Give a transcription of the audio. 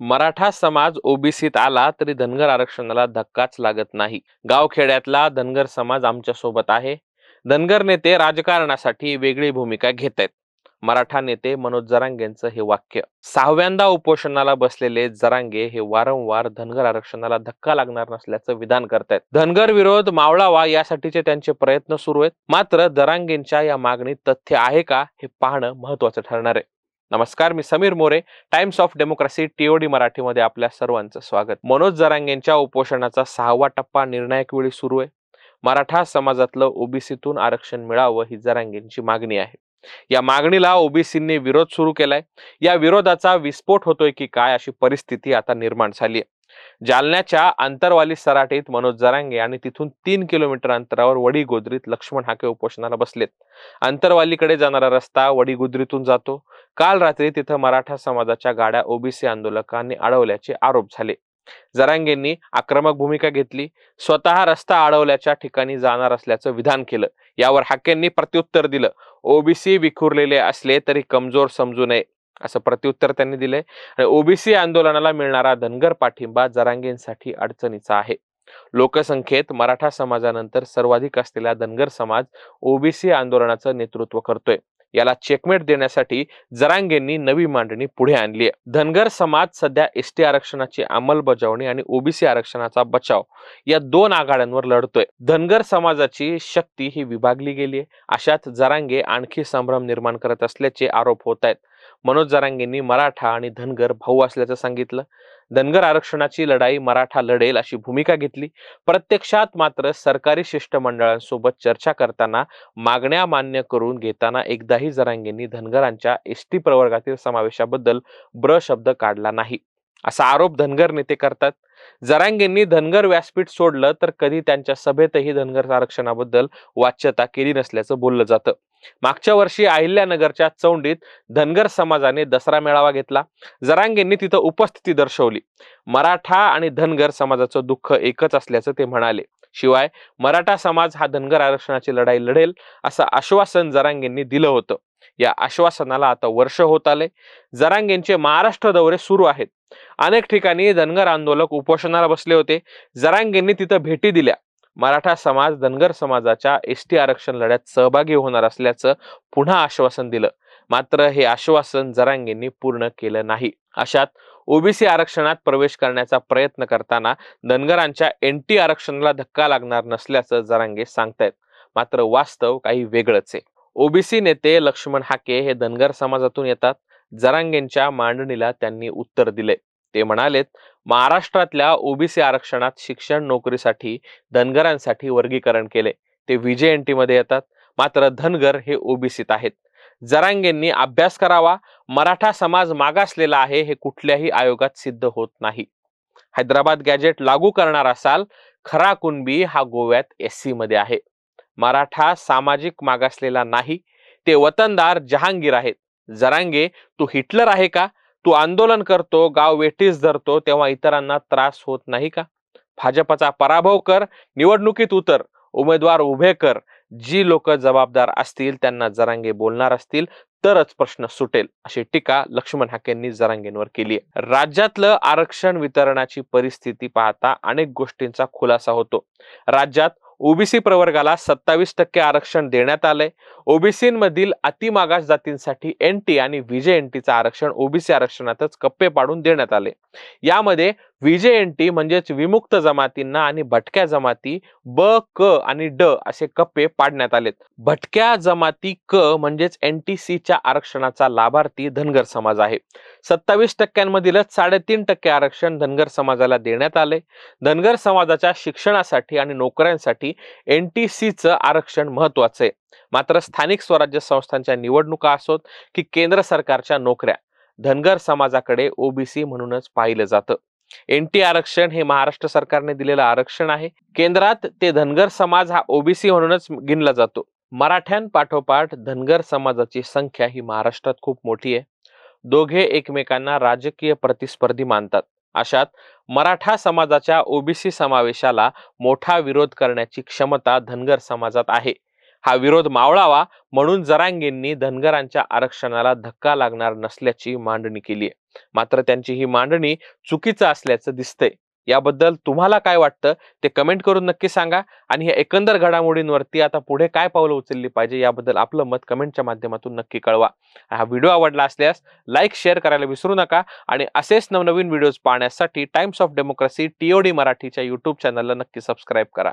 मराठा समाज ओबीसीत आला तरी धनगर आरक्षणाला धक्काच लागत नाही. गावखेड्यातला धनगर समाज आमच्यासोबत आहे. धनगर नेते राजकारणासाठी वेगळी भूमिका घेत आहेत. मराठा नेते मनोज जरांगेंचं हे वाक्य सहाव्यांदा उपोषणाला बसलेले जरांगे हे वारंवार धनगर आरक्षणाला धक्का लागणार नसल्याचं विधान करतायत धनगर विरोध मावळावा यासाठीचे त्यांचे प्रयत्न सुरू आहेत. मात्र जरांगेंच्या या मागणीत तथ्य आहे का हे पाहणं महत्वाचं ठरणार आहे. नमस्कार मी Sameer More Times of Democracy TOD मराठीमध्ये आपल्या सर्वांचं स्वागत. मनोज जरांगेंच्या उपोषणाचा सहावा टप्पा निर्णायक वेळी सुरू आहे. मराठा समाजातलं ओबीसीतून आरक्षण मिळावं ही जरांगेंची मागणी आहे. या मागणीला ओबीसींनी विरोध सुरू केलाय. या विरोधाचा विस्फोट होतोय की काय अशी परिस्थिती आता निर्माण झाली आहे. जालन्याच्या अंतरवाली सराटीत मनोज जरांगे आणि तिथून तीन किलोमीटर अंतरावर वडी गोद्रीत लक्ष्मण हाके उपोषणाला बसलेत. अंतरवालीकडे जाणारा रस्ता वडी गुद्रीतून जातो. काल रात्री तिथं मराठा समाजाच्या गाड्या ओबीसी आंदोलकांनी अडवल्याचे आरोप झाले. जरांगेंनी आक्रमक भूमिका घेतली. स्वतः रस्ता अडवल्याच्या ठिकाणी जाणार असल्याचं विधान केलं. यावर हाकेंनी प्रत्युत्तर दिलं. ओबीसी विखुरलेले असले तरी कमजोर समजू नये. असं प्रत्युत्तर त्यांनी दिले आणि ओबीसी आंदोलनाला मिळणारा धनगर पाठिंबा जरांगेंसाठी अडचणीचा आहे. लोकसंख्येत मराठा समाजानंतर सर्वाधिक असलेला धनगर समाज ओबीसी आंदोलनाचं नेतृत्व करतोय. याला चेकमेट देण्यासाठी जरांगेंनी नवी मांडणी पुढे आणली आहे. धनगर समाज सध्या एस टी आरक्षणाची अंमलबजावणी आणि ओबीसी आरक्षणाचा बचाव या दोन आघाड्यांवर लढतोय. धनगर समाजाची शक्ती ही विभागली गेली आहे. अशात जरांगे आणखी संभ्रम निर्माण करत असल्याचे आरोप होत आहेत. मनोज जरांगेंनी मराठा आणि धनगर भाऊ असल्याचं सांगितलं. धनगर आरक्षणाची लढाई मराठा लढेल अशी भूमिका घेतली. प्रत्यक्षात मात्र सरकारी शिष्टमंडळांसोबत चर्चा करताना मागण्या मान्य करून घेताना एकदाही जरांगेंनी धनगरांच्या एस टी प्रवर्गातील समावेशाबद्दल ब्र शब्द काढला नाही. असा आरोप धनगर नेते करतात. जरांगेंनी धनगर व्यासपीठ सोडलं तर कधी त्यांच्या सभेतही धनगर आरक्षणाबद्दल वाच्यता केली नसल्याचं बोललं जातं. मागच्या वर्षी अहिल्यानगरच्या चौंडीत धनगर समाजाने दसरा मेळावा घेतला. जरांगेंनी तिथं उपस्थिती दर्शवली. मराठा आणि धनगर समाजाचं दुःख एकच असल्याचं ते म्हणाले. शिवाय मराठा समाज हा धनगर आरक्षणाची लढाई लढेल असं आश्वासन जरांगेंनी दिलं होतं. या आश्वासनाला आता वर्ष होत आले. जरांगेंचे महाराष्ट्र दौरे सुरू आहेत. अनेक ठिकाणी धनगर आंदोलक उपोषणाला बसले होते. जरांगेंनी तिथं भेटी दिल्या. मराठा समाज धनगर समाजाच्या एस टी आरक्षण लढ्यात सहभागी होणार असल्याचं पुन्हा आश्वासन दिलं. मात्र हे आश्वासन जरांगेंनी पूर्ण केलं नाही. अशात ओबीसी आरक्षणात प्रवेश करण्याचा प्रयत्न करताना धनगरांच्या एन टी आरक्षणाला धक्का लागणार नसल्याचं जरांगे सांगतायत. मात्र वास्तव काही वेगळंच आहे. ओबीसी नेते लक्ष्मण हाके हे धनगर समाजातून येतात. जरांगेंच्या मांडणीला त्यांनी उत्तर दिले. ते म्हणालेत महाराष्ट्रातल्या ओबीसी आरक्षणात शिक्षण नोकरीसाठी धनगरांसाठी वर्गीकरण केले. ते व्हीजेएनटी मध्ये येतात. मात्र धनगर हे ओबीसीत आहेत. जरांगेंनी अभ्यास करावा. मराठा समाज मागासलेला आहे हे कुठल्याही आयोगात सिद्ध होत नाही. हैदराबाद गॅजेट लागू करणार असाल खरा कुणबी हा गोव्यात एससी मध्ये आहे. मराठा सामाजिक मागासलेला नाही. ते वतनदार जहांगीर आहेत. जरांगे तू हिटलर आहे का? तू आंदोलन करतो गाव वेठीस धरतो तेव्हा इतरांना त्रास होत नाही का? भाजपचा पराभव कर निवडणुकीत उतर उमेदवार उभे कर. जी लोक जबाबदार असतील त्यांना जरांगे बोलणार असतील तरच प्रश्न सुटेल अशी टीका लक्ष्मण हाकेंनी जरांगेंवर केली आहे. राज्यातलं आरक्षण वितरणाची परिस्थिती पाहता अनेक गोष्टींचा खुलासा होतो. राज्यात ओबीसी प्रवर्गाला सत्तावीस टक्के आरक्षण देण्यात आलंय. ओबीसीमधील अतिमागास जातींसाठी एन टी आणि विजय एन टीचं आरक्षण ओबीसी आरक्षणातच कप्पे पाडून देण्यात आले. यामध्ये व्हीजे एन टी म्हणजेच विमुक्त जमातींना आणि भटक्या जमाती ब क आणि ड असे कप्पे पाडण्यात आलेत. भटक्या जमाती क म्हणजेच एन टी सीच्या आरक्षणाचा लाभार्थी धनगर समाज आहे. सत्तावीस टक्क्यांमधीलच साडेतीन टक्के आरक्षण धनगर समाजाला देण्यात आले. धनगर समाजाच्या शिक्षणासाठी आणि नोकऱ्यांसाठी एन टी सीचं आरक्षण महत्वाचं आहे. मात्र स्थानिक स्वराज्य संस्थांच्या निवडणुका असोत की केंद्र सरकारच्या नोकऱ्या. धनगर समाजाकडे ओबीसी म्हणूनच पाहिलं जातं. एन टी आरक्षण हे महाराष्ट्र सरकारने दिलेलं आरक्षण आहे. केंद्रात ते धनगर समाज हा ओबीसी म्हणूनच गिनला जातो. मराठ्यांपाठोपाठ धनगर समाजाची संख्या ही महाराष्ट्रात खूप मोठी आहे. दोघे एकमेकांना राजकीय प्रतिस्पर्धी मानतात. अशात मराठा समाजाच्या ओबीसी समावेशाला मोठा विरोध करण्याची क्षमता धनगर समाजात आहे. हा विरोध मावळावा म्हणून जरांगेंनी धनगरांच्या आरक्षणाला धक्का लागणार नसल्याची मांडणी केली आहे मात्र त्यांची ही मांडणी चुकीचं असल्याचं दिसतंय. याबद्दल तुम्हाला काय वाटतं? ते कमेंट करून नक्की सांगा आणि ह्या एकंदर घडामोडींवरती आता पुढे काय पावलं उचलली पाहिजे याबद्दल आपलं मत कमेंटच्या माध्यमातून नक्की कळवा. हा व्हिडिओ आवडला असल्यास लाईक शेअर करायला विसरू नका आणि असेच नवनवीन व्हिडिओज पाहण्यासाठी टाइम्स ऑफ डेमोक्रेसी टीओडी मराठीच्या युट्यूब चॅनलला नक्की सबस्क्राईब करा.